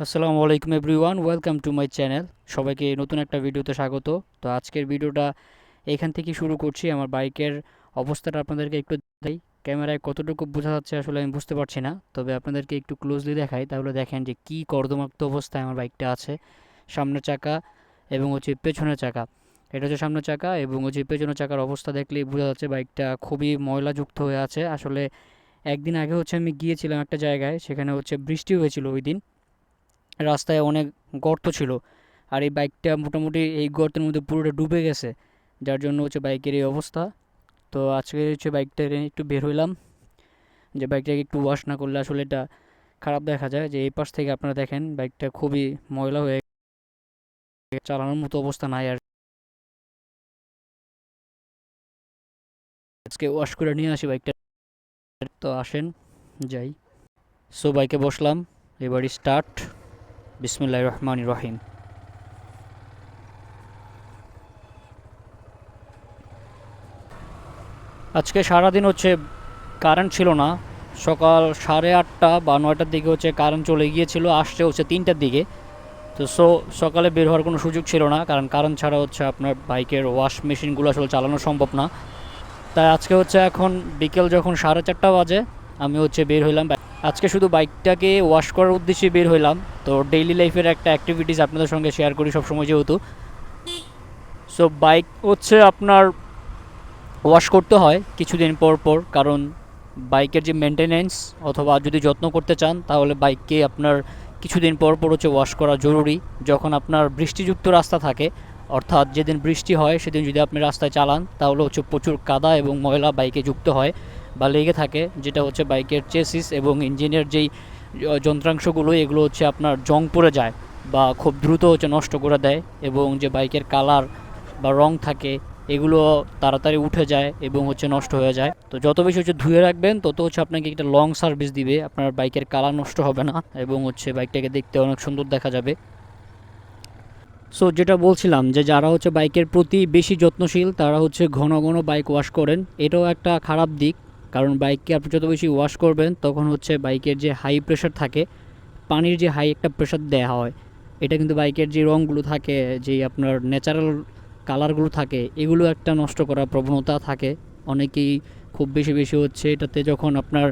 আসসালামু আলাইকুম everyone, welcome to my channel. সবাইকে নতুন একটা ভিডিওতে স্বাগত। তো আজকের ভিডিওটা এখান থেকে শুরু করছি। আমার বাইকের অবস্থাটা আপনাদেরকে একটু দেখাই। ক্যামেরায় কতটুকু বোঝা যাচ্ছে আসলে আমি বুঝতে পারছি না। তবে আপনাদেরকে একটু ক্লোজলি দেখাই। তাহলে দেখেন যে কী কর্দমাক্ত অবস্থায় আমার বাইকটা আছে। সামনের চাকা এবং হচ্ছে পেছনের চাকা। এটা হচ্ছে সামনের চাকা এবং হচ্ছে পেছনের চাকার অবস্থা দেখলেই বোঝা যাচ্ছে বাইকটা খুবই ময়লাযুক্ত হয়ে আছে। আসলে একদিন আগে হচ্ছে আমি গিয়েছিলাম একটা জায়গায়, সেখানে হচ্ছে বৃষ্টি হয়েছিল ওই দিন রাস্তায় অনেক গর্ত ছিল। আর এই বাইকটা মোটামুটি এই গর্তের মধ্যে পুরোটা ডুবে গেছে। যার জন্য হচ্ছে বাইকের এই অবস্থা। তো আজকে হচ্ছে বাইকটা একটু বের হইলাম। যে বাইকটাকে একটু ওয়াশ না করলে আসলে এটা খারাপ দেখা যায়। যে এই পাশ থেকে আপনারা দেখেন বাইকটা খুবই ময়লা হয়ে চালানোর মতো অবস্থা নাই আর আজকে ওয়াশ করে নিয়ে আসি বাইকটা। তো আসেন, যাই। সো বাইকে বসলাম। এবারই স্টার্ট বিসমুল্লাহ রহমান রহিম আজকে সারাদিন হচ্ছে কারেন্ট ছিল না। সকাল সাড়ে আটটা বা নয়টার দিকে হচ্ছে কারেন্ট চলে গিয়েছিল, আসছে হচ্ছে তিনটার দিকে। তো সো সকালে বের হওয়ার কোনো সুযোগ ছিল না, কারণ কারেন্ট ছাড়া হচ্ছে আপনার বাইকের ওয়াশ মেশিনগুলো আসলে চালানো সম্ভব না। তাই আজকে হচ্ছে এখন বিকেল যখন সাড়ে চারটা বাজে, আমি হচ্ছে বের হইলাম। আজকে শুধু বাইকটাকে ওয়াশ করার উদ্দেশ্যে বের হইলাম। তো ডেইলি লাইফের একটা অ্যাক্টিভিটিস আপনাদের সঙ্গে শেয়ার করি সবসময় যেহেতু। সো বাইক হচ্ছে আপনার ওয়াশ করতে হয় কিছুদিন পর পর, কারণ বাইকের যে মেনটেনেন্স অথবা যদি যত্ন করতে চান, তাহলে বাইককে আপনার কিছুদিন পর পর হচ্ছে ওয়াশ করা জরুরি। যখন আপনার বৃষ্টিযুক্ত রাস্তা থাকে, অর্থাৎ যেদিন বৃষ্টি হয়, সেদিন যদি আপনি রাস্তায় চালান, তাহলে হচ্ছে প্রচুর কাদা এবং ময়লা বাইকে যুক্ত হয়। বা লেগে থাকে, যেটা হচ্ছে বাইকের চেসিস এবং ইঞ্জিনের যেই যন্ত্রাংশগুলো, এগুলো হচ্ছে আপনার জং পড়ে যায় বা খুব দ্রুত হচ্ছে নষ্ট করে দেয় এবং যে বাইকের কালার বা রং থাকে, এগুলো তাড়াতাড়ি উঠে যায় এবং হচ্ছে নষ্ট হয়ে যায়। তো যত বেশি হচ্ছে ধুয়ে রাখবেন, তত হচ্ছে আপনাকে একটা লং সার্ভিস দিবে, আপনার বাইকের কালার নষ্ট হবে না এবং হচ্ছে বাইকটাকে দেখতে অনেক সুন্দর দেখা যাবে। সো যেটা বলছিলাম যে যারা হচ্ছে বাইকের প্রতি বেশি যত্নশীল, তারা হচ্ছে ঘন ঘন বাইক ওয়াশ করেন, এটাও একটা খারাপ দিক। কারণ বাইককে আপনি যত বেশি ওয়াশ করবেন, তখন হচ্ছে বাইকের যে হাই প্রেশার থাকে, পানির যে হাই একটা প্রেশার দেওয়া হয়, এটা কিন্তু বাইকের যে রঙগুলো থাকে যে আপনার ন্যাচারাল কালারগুলো থাকে, এগুলো একটা নষ্ট করার প্রবণতা থাকে। অনেকেই খুব বেশি বেশি হচ্ছে, এটাতে যখন আপনার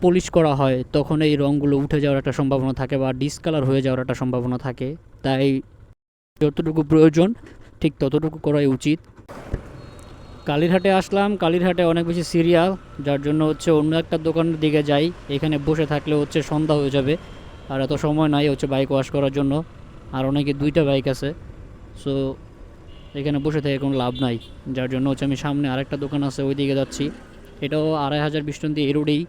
পলিশ করা হয়, তখন এই রঙগুলো উঠে যাওয়ার একটা সম্ভাবনা থাকে বা ডিসকালার হয়ে যাওয়ার একটা সম্ভাবনা থাকে। তাই যতটুকু প্রয়োজন, ঠিক ততটুকু করাই উচিত। কালীরহাটে আসলাম। কালীরহাটে অনেক বেশি সিরিয়াল যার জন্য হচ্ছে অন্য একটা দোকানের দিকে যাই। এখানে বসে থাকলে হচ্ছে সন্ধ্যা হয়ে যাবে। আর এত সময় নাই হচ্ছে বাইক ওয়াশ করার জন্য। আর অনেকে দুইটা বাইক আছে। সো এখানে বসে থেকে কোনো লাভ নাই। যার জন্য হচ্ছে আমি সামনে আরেকটা দোকান আছে ওই দিকে যাচ্ছি। এটাও আড়াই হাজার বিষ্টন্তি এই রোডেই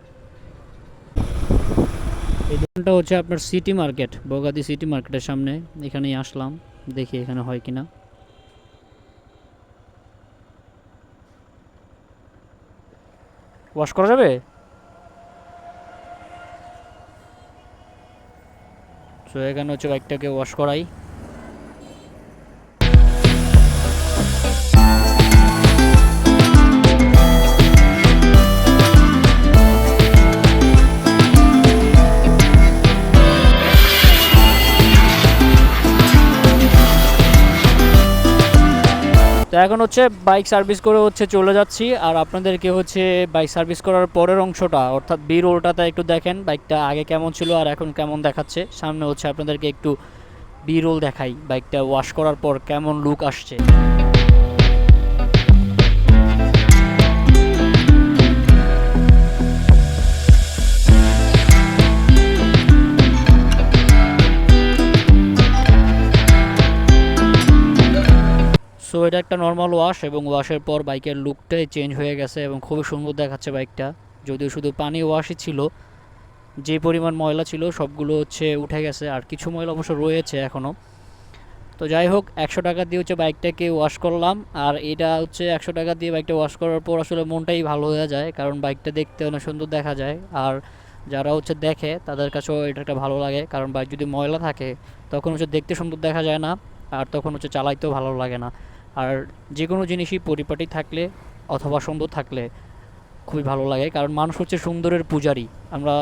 এই দোকানটা হচ্ছে আপনার সিটি মার্কেট বগাদি সিটি মার্কেটের সামনে। এখানেই আসলাম, দেখি এখানে হয় কিনা। ওয়াশ করা যাবে? তো এখানে হচ্ছে বাইকটাকে ওয়াশ করাই। এখন হচ্ছে বাইক সার্ভিস করে হচ্ছে চলে যাচ্ছি, আর আপনাদেরকে হচ্ছে বাইক সার্ভিস করার পরের অংশটা, অর্থাৎ বি রোলটাতে একটু দেখেন বাইকটা আগে কেমন ছিল আর এখন কেমন দেখাচ্ছে। সামনে হচ্ছে আপনাদেরকে একটু বি রোল দেখাই বাইকটা ওয়াশ করার পর কেমন লুক আসছে। এটা একটা নর্মাল ওয়াশ এবং ওয়াশের পর বাইকের লুকটাই চেঞ্জ হয়ে গেছে এবং খুবই সুন্দর দেখাচ্ছে বাইকটা যদিও শুধু পানি ওয়াশই ছিল, যে পরিমাণ ময়লা ছিল সবগুলো হচ্ছে উঠে গেছে আর কিছু ময়লা অবশ্য রয়েছে এখনও তো যাই হোক, একশো টাকা দিয়ে হচ্ছে বাইকটাকে ওয়াশ করলাম আর এটা হচ্ছে একশো টাকা দিয়ে বাইকটা ওয়াশ করার পর আসলে মনটাই ভালো হয়ে যায় কারণ বাইকটা দেখতে অনেক সুন্দর দেখা যায় আর যারা হচ্ছে দেখে তাদের কাছেও এটা একটা ভালো লাগে কারণ বাইক যদি ময়লা থাকে তখন হচ্ছে দেখতে সুন্দর দেখা যায় না আর তখন হচ্ছে চালাইতেও ভালো লাগে না। আর যে কোনো জিনিসই পরিপাটি থাকলে অথবা সুন্দর থাকলে খুবই ভালো লাগে, কারণ মানুষ হচ্ছে সুন্দরের পূজারী। আমরা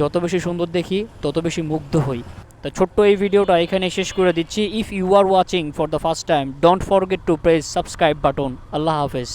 যত বেশি সুন্দর দেখি, তত বেশি মুগ্ধ হই। তো ছোট্ট এই ভিডিওটা এখানে শেষ করে দিচ্ছি। If you are watching for the first time don't forget to press subscribe button আল্লাহ হাফেজ।